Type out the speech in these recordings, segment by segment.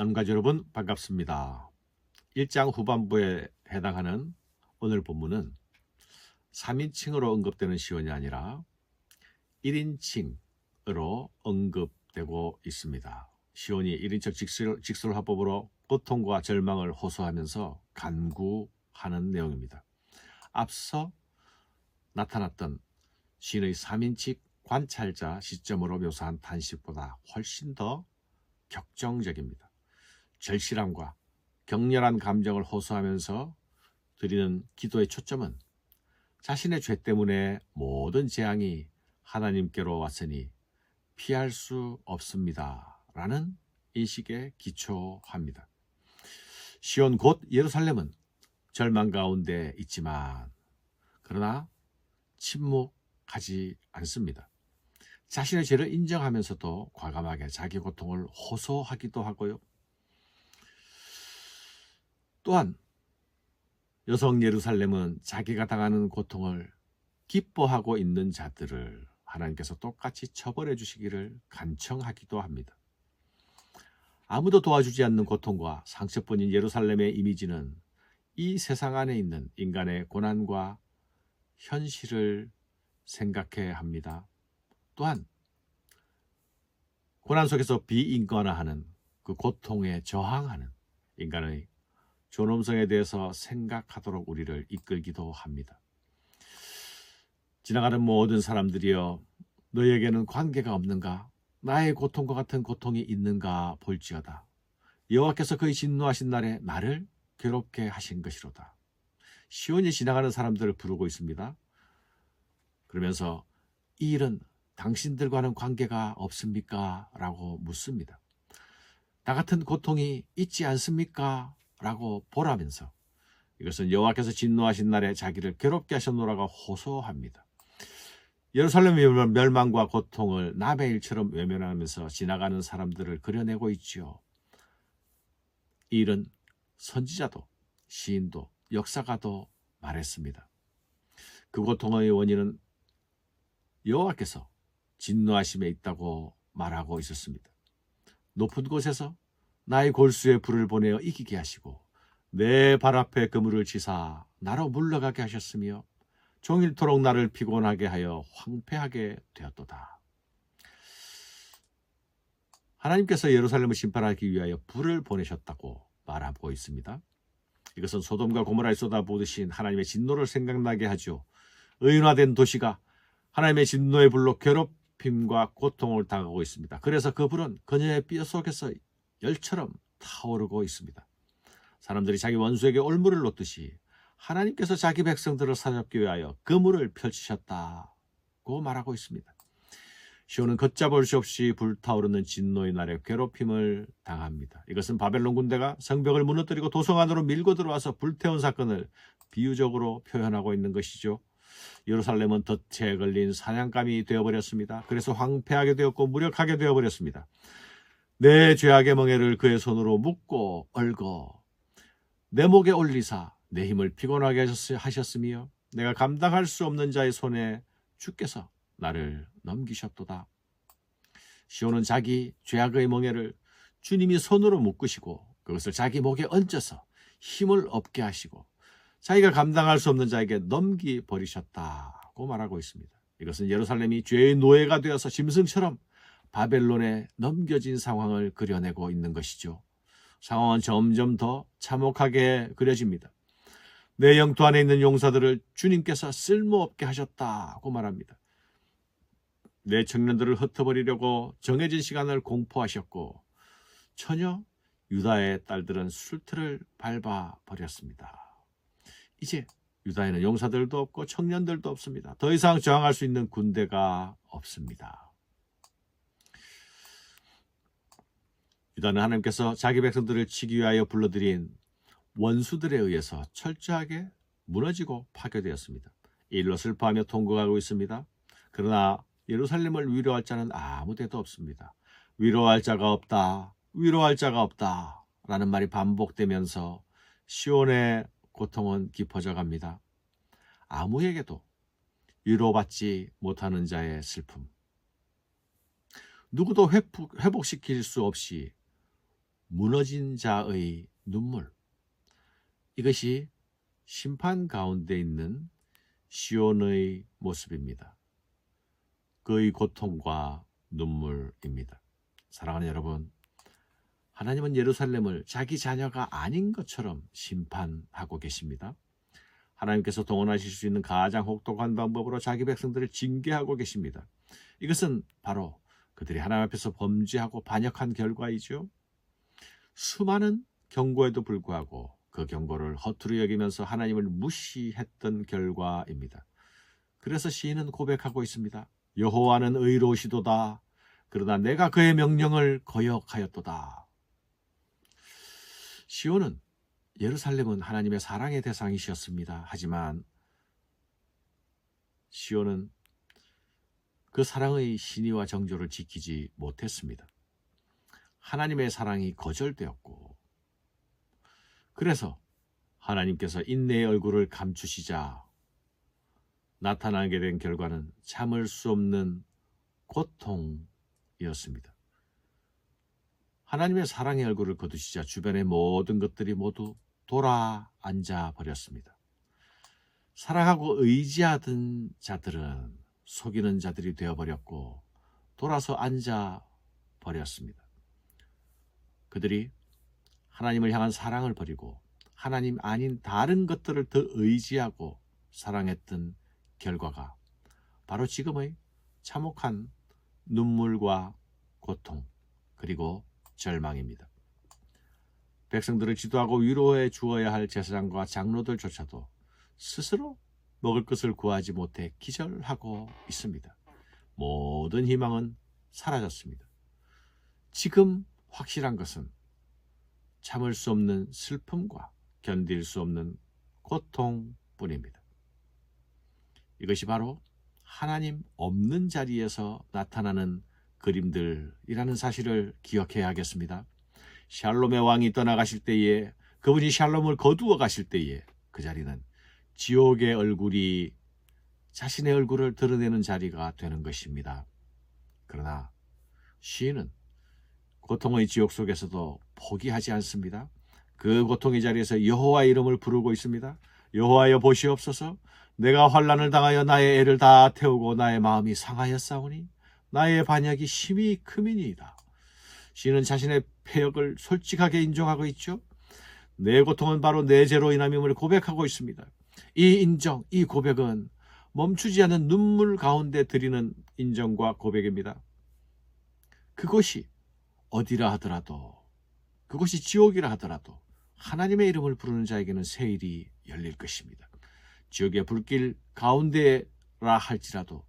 남가지 여러분 반갑습니다. 1장 후반부에 해당하는 오늘 본문은 3인칭으로 언급되는 시원이 아니라 1인칭으로 언급되고 있습니다. 시온이 1인称 직설, 직설 화법으로 고통과 절망을 호소하면서 간구하는 내용입니다. 앞서 나타났던 시인의 3인칭 관찰자 시점으로 묘사한 단식보다 훨씬 더 격정적입니다. 절실함과 격렬한 감정을 호소하면서 드리는 기도의 초점은 자신의 죄 때문에 모든 재앙이 하나님께로 왔으니 피할 수 없습니다. 라는 인식에 기초합니다. 시온 곧 예루살렘은 절망 가운데 있지만 그러나 침묵하지 않습니다. 자신의 죄를 인정하면서도 과감하게 자기 고통을 호소하기도 하고요. 또한 여성 예루살렘은 자기가 당하는 고통을 기뻐하고 있는 자들을 하나님께서 똑같이 처벌해 주시기를 간청하기도 합니다. 아무도 도와주지 않는 고통과 상처뿐인 예루살렘의 이미지는 이 세상 안에 있는 인간의 고난과 현실을 생각해야 합니다. 또한 고난 속에서 비인간화하는 그 고통에 저항하는 인간의 존엄성에 대해서 생각하도록 우리를 이끌기도 합니다. 지나가는 모든 사람들이여 너에게는 관계가 없는가? 나의 고통과 같은 고통이 있는가 볼지어다. 여호와께서 그의 진노하신 날에 나를 괴롭게 하신 것이로다. 시온이 지나가는 사람들을 부르고 있습니다. 그러면서 이 일은 당신들과는 관계가 없습니까? 라고 묻습니다. 나 같은 고통이 있지 않습니까? 라고 보라면서 이것은 여호와께서 진노하신 날에 자기를 괴롭게 하셨노라고 호소합니다. 예루살렘의 멸망과 고통을 남의 일처럼 외면하면서 지나가는 사람들을 그려내고 있지요. 이 일은 선지자도 시인도 역사가도 말했습니다. 그 고통의 원인은 여호와께서 진노하심에 있다고 말하고 있었습니다. 높은 곳에서 나의 골수에 불을 보내어 이기게 하시고 내 발 앞에 그물을 치사 나로 물러가게 하셨으며 종일토록 나를 피곤하게 하여 황폐하게 되었도다. 하나님께서 예루살렘을 심판하기 위하여 불을 보내셨다고 말하고 있습니다. 이것은 소돔과 고모라에 쏟아부으신 하나님의 진노를 생각나게 하죠. 의인화된 도시가 하나님의 진노의 불로 괴롭힘과 고통을 당하고 있습니다. 그래서 그 불은 그녀의 뼈 속에서 열처럼 타오르고 있습니다. 사람들이 자기 원수에게 올무를 놓듯이 하나님께서 자기 백성들을 사잡기 위하여 그물을 펼치셨다고 말하고 있습니다. 시온은 걷잡을 수 없이 불타오르는 진노의 날에 괴롭힘을 당합니다. 이것은 바벨론 군대가 성벽을 무너뜨리고 도성 안으로 밀고 들어와서 불태운 사건을 비유적으로 표현하고 있는 것이죠. 예루살렘은 덫에 걸린 사냥감이 되어버렸습니다. 그래서 황폐하게 되었고 무력하게 되어버렸습니다. 내 죄악의 멍에를 그의 손으로 묶고 얽어 내 목에 올리사 내 힘을 피곤하게 하셨으며 내가 감당할 수 없는 자의 손에 주께서 나를 넘기셨도다. 시온은 자기 죄악의 멍에를 주님이 손으로 묶으시고 그것을 자기 목에 얹어서 힘을 얻게 하시고 자기가 감당할 수 없는 자에게 넘기 버리셨다고 말하고 있습니다. 이것은 예루살렘이 죄의 노예가 되어서 짐승처럼 바벨론에 넘겨진 상황을 그려내고 있는 것이죠. 상황은 점점 더 참혹하게 그려집니다. 내 영토 안에 있는 용사들을 주님께서 쓸모없게 하셨다고 말합니다. 내 청년들을 흩어버리려고 정해진 시간을 공포하셨고 전혀 유다의 딸들은 술틀을 밟아 버렸습니다. 이제 유다에는 용사들도 없고 청년들도 없습니다. 더 이상 저항할 수 있는 군대가 없습니다. 유다는 하나님께서 자기 백성들을 치기 위하여 불러들인 원수들에 의해서 철저하게 무너지고 파괴되었습니다. 일로 슬퍼하며 통곡하고 있습니다. 그러나 예루살렘을 위로할 자는 아무 데도 없습니다. 위로할 자가 없다. 위로할 자가 없다. 라는 말이 반복되면서 시온의 고통은 깊어져 갑니다. 아무에게도 위로받지 못하는 자의 슬픔. 누구도 회복, 회복시킬 수 없이 무너진 자의 눈물. 이것이 심판 가운데 있는 시온의 모습입니다. 그의 고통과 눈물입니다. 사랑하는 여러분, 하나님은 예루살렘을 자기 자녀가 아닌 것처럼 심판하고 계십니다. 하나님께서 동원하실 수 있는 가장 혹독한 방법으로 자기 백성들을 징계하고 계십니다. 이것은 바로 그들이 하나님 앞에서 범죄하고 반역한 결과이죠. 수많은 경고에도 불구하고 그 경고를 허투루 여기면서 하나님을 무시했던 결과입니다. 그래서 시인은 고백하고 있습니다. 여호와는 의로우시도다. 그러나 내가 그의 명령을 거역하였도다. 시온은 예루살렘은 하나님의 사랑의 대상이셨습니다. 하지만 시온은 그 사랑의 신의와 정조를 지키지 못했습니다. 하나님의 사랑이 거절되었고, 그래서 하나님께서 인내의 얼굴을 감추시자 나타나게 된 결과는 참을 수 없는 고통이었습니다. 하나님의 사랑의 얼굴을 거두시자 주변의 모든 것들이 모두 돌아 앉아 버렸습니다. 사랑하고 의지하던 자들은 속이는 자들이 되어버렸고 돌아서 앉아 버렸습니다. 그들이 하나님을 향한 사랑을 버리고 하나님 아닌 다른 것들을 더 의지하고 사랑했던 결과가 바로 지금의 참혹한 눈물과 고통 그리고 절망입니다. 백성들을 지도하고 위로해 주어야 할 제사장과 장로들조차도 스스로 먹을 것을 구하지 못해 기절하고 있습니다. 모든 희망은 사라졌습니다. 지금 확실한 것은 참을 수 없는 슬픔과 견딜 수 없는 고통뿐입니다. 이것이 바로 하나님 없는 자리에서 나타나는 그림들이라는 사실을 기억해야겠습니다. 샬롬의 왕이 떠나가실 때에 그분이 샬롬을 거두어 가실 때에 그 자리는 지옥의 얼굴이 자신의 얼굴을 드러내는 자리가 되는 것입니다. 그러나 시인은 고통의 지옥 속에서도 포기하지 않습니다. 그 고통의 자리에서 여호와 이름을 부르고 있습니다. 여호와여 보시옵소서 내가 환란을 당하여 나의 애를 다 태우고 나의 마음이 상하였사오니 나의 반역이 심히 크미니이다. 시인은 자신의 폐역을 솔직하게 인정하고 있죠. 내 고통은 바로 내 죄로 인함임을 고백하고 있습니다. 이 인정, 이 고백은 멈추지 않는 눈물 가운데 드리는 인정과 고백입니다. 그것이 어디라 하더라도, 그것이 지옥이라 하더라도 하나님의 이름을 부르는 자에게는 세일이 열릴 것입니다. 지옥의 불길 가운데라 할지라도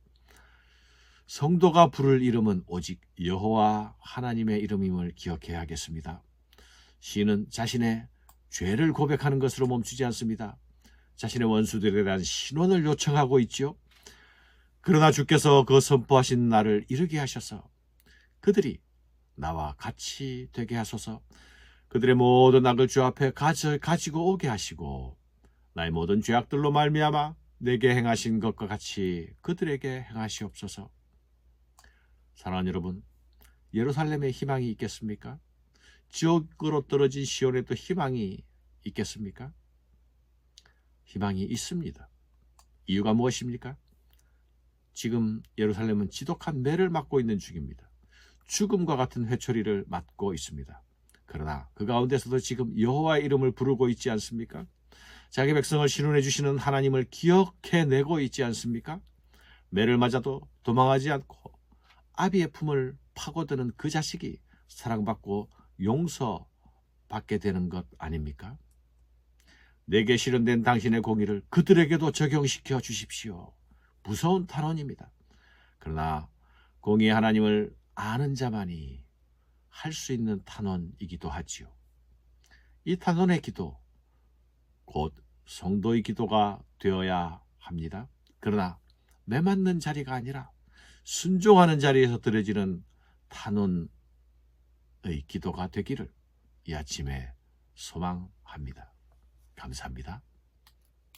성도가 부를 이름은 오직 여호와 하나님의 이름임을 기억해야겠습니다. 시인은 자신의 죄를 고백하는 것으로 멈추지 않습니다. 자신의 원수들에 대한 신원을 요청하고 있지요. 그러나 주께서 그 선포하신 날을 이르게 하셔서 그들이 나와 같이 되게 하소서 그들의 모든 악을 주 앞에 가지고 오게 하시고 나의 모든 죄악들로 말미암아 내게 행하신 것과 같이 그들에게 행하시옵소서. 사랑하는 여러분, 예루살렘에 희망이 있겠습니까? 지옥으로 떨어진 시온에 도 희망이 있겠습니까? 희망이 있습니다. 이유가 무엇입니까? 지금 예루살렘은 지독한 매를 맞고 있는 중입니다. 죽음과 같은 회초리를 맞고 있습니다. 그러나 그 가운데서도 지금 여호와의 이름을 부르고 있지 않습니까? 자기 백성을 신원해 주시는 하나님을 기억해내고 있지 않습니까? 매를 맞아도 도망하지 않고 아비의 품을 파고드는 그 자식이 사랑받고 용서받게 되는 것 아닙니까? 내게 실현된 당신의 공의를 그들에게도 적용시켜 주십시오. 무서운 탄원입니다. 그러나 공의 하나님을 아는 자만이 할 수 있는 탄원이기도 하지요. 이 탄원의 기도, 곧 성도의 기도가 되어야 합니다. 그러나 매맞는 자리가 아니라 순종하는 자리에서 드려지는 탄원의 기도가 되기를 이 아침에 소망합니다. 감사합니다.